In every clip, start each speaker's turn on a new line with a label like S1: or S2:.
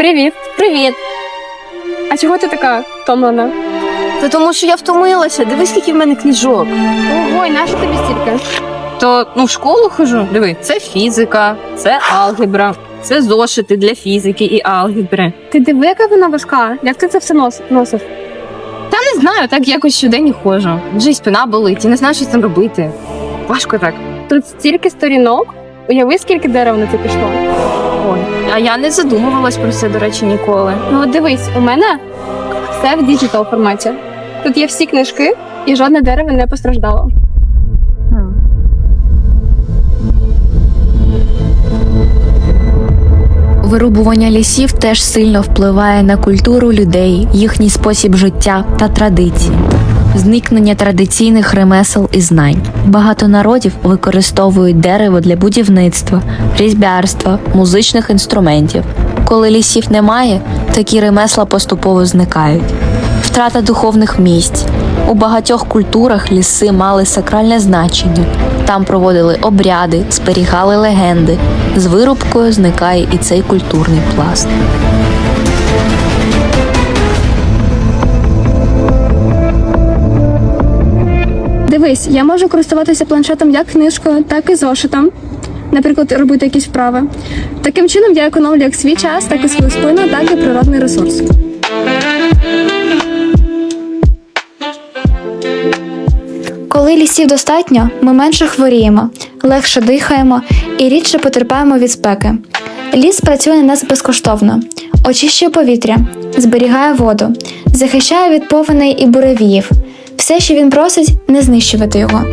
S1: Привіт.
S2: Привіт!
S1: А чого ти така втомлена?
S2: Та тому що я втомилася. Дивись, скільки в мене книжок.
S1: Ого, і нащо тобі стільки?
S2: То ну в школу хожу. Диви, це фізика, це алгебра, це зошити для фізики і алгебри.
S1: Ти диви, яка вона важка. Як ти це все нос- носиш?
S2: Та не знаю, так якось щодень ходжу. Вже й спина болить, і не знаю, що з цим робити. Важко так.
S1: Тут стільки сторінок. Уяви, скільки дерев на це пішло.
S2: Ой, а я не задумувалась про це, до речі, ніколи.
S1: Ну от дивись, у мене все в діджитал форматі. Тут є всі книжки, і жодне дерево не постраждало.
S3: Вирубування лісів теж сильно впливає на культуру людей, їхній спосіб життя та традиції. Зникнення традиційних ремесел і знань. Багато народів використовують дерево для будівництва, різьбярства, музичних інструментів. Коли лісів немає, такі ремесла поступово зникають. Втрата духовних місць. У багатьох культурах ліси мали сакральне значення. Там проводили обряди, зберігали легенди. З вирубкою зникає і цей культурний пласт.
S1: Дивись, я можу користуватися планшетом як книжкою, так і зошитом. Наприклад, робити якісь вправи. Таким чином я економлю як свій час, так і свою спину, так і природний ресурс.
S4: Коли лісів достатньо, ми менше хворіємо, легше дихаємо і рідше потерпаємо від спеки. Ліс працює на нас безкоштовно, очищує повітря, зберігає воду, захищає від повеней і буревіїв. Все, що він просить, не знищувати його.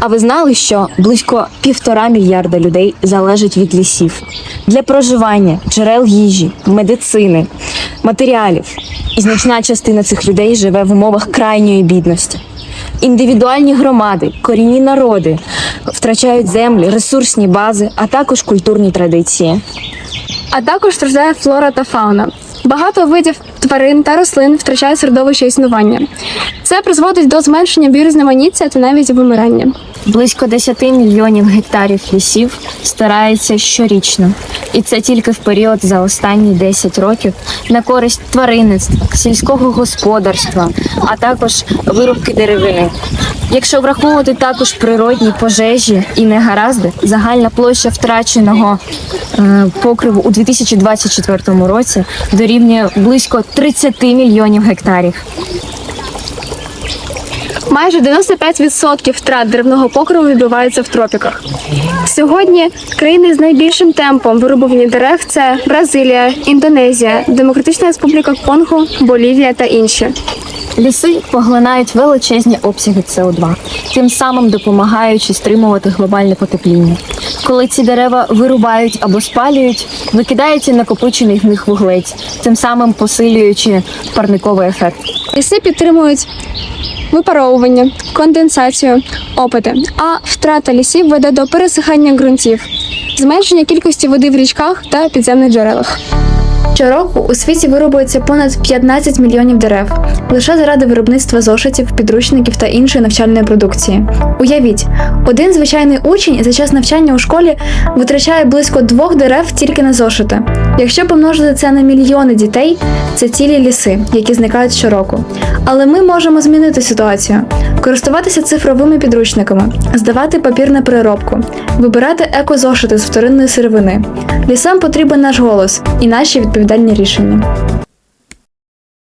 S5: А ви знали, що близько півтора мільярда людей залежить від лісів для проживання, джерел їжі, медицини, матеріалів. І значна частина цих людей живе в умовах крайньої бідності. Індивідуальні громади, корінні народи втрачають землі, ресурсні бази, а також культурні традиції.
S1: А також страждає флора та фауна. Багато видів тварин та рослин втрачають середовище існування. Це призводить до зменшення біорізноманіття та навіть вимирання.
S5: Близько 10 мільйонів гектарів лісів старається щорічно, і це тільки в період за останні 10 років на користь тваринництва, сільського господарства, а також вирубки деревини. Якщо враховувати також природні пожежі і негаразди, загальна площа втраченого е, покриву у 2024 році дорівнює близько 30 мільйонів гектарів.
S1: Майже 95% втрат деревного покриву відбуваються в тропіках. Сьогодні країни з найбільшим темпом вирубування дерев це Бразилія, Індонезія, Демократична Республіка Конго, Болівія та інші.
S5: Ліси поглинають величезні обсяги СО2, тим самим допомагаючи стримувати глобальне потепління. Коли ці дерева вирубають або спалюють, викидається накопичений в них вуглець, тим самим посилюючи парниковий ефект.
S1: Ліси підтримують випаровування, конденсацію, опади, а втрата лісів веде до пересихання ґрунтів, зменшення кількості води в річках та підземних джерелах.
S4: Щороку у світі вирубується понад 15 мільйонів дерев лише заради виробництва зошитів, підручників та іншої навчальної продукції. Уявіть, один звичайний учень за час навчання у школі витрачає близько двох дерев тільки на зошити. Якщо помножити це на мільйони дітей, це цілі ліси, які зникають щороку. Але ми можемо змінити ситуацію, користуватися цифровими підручниками, здавати папір на переробку, вибирати екозошити з вторинної сировини. Лісам потрібен наш голос і наші відповідальні рішення.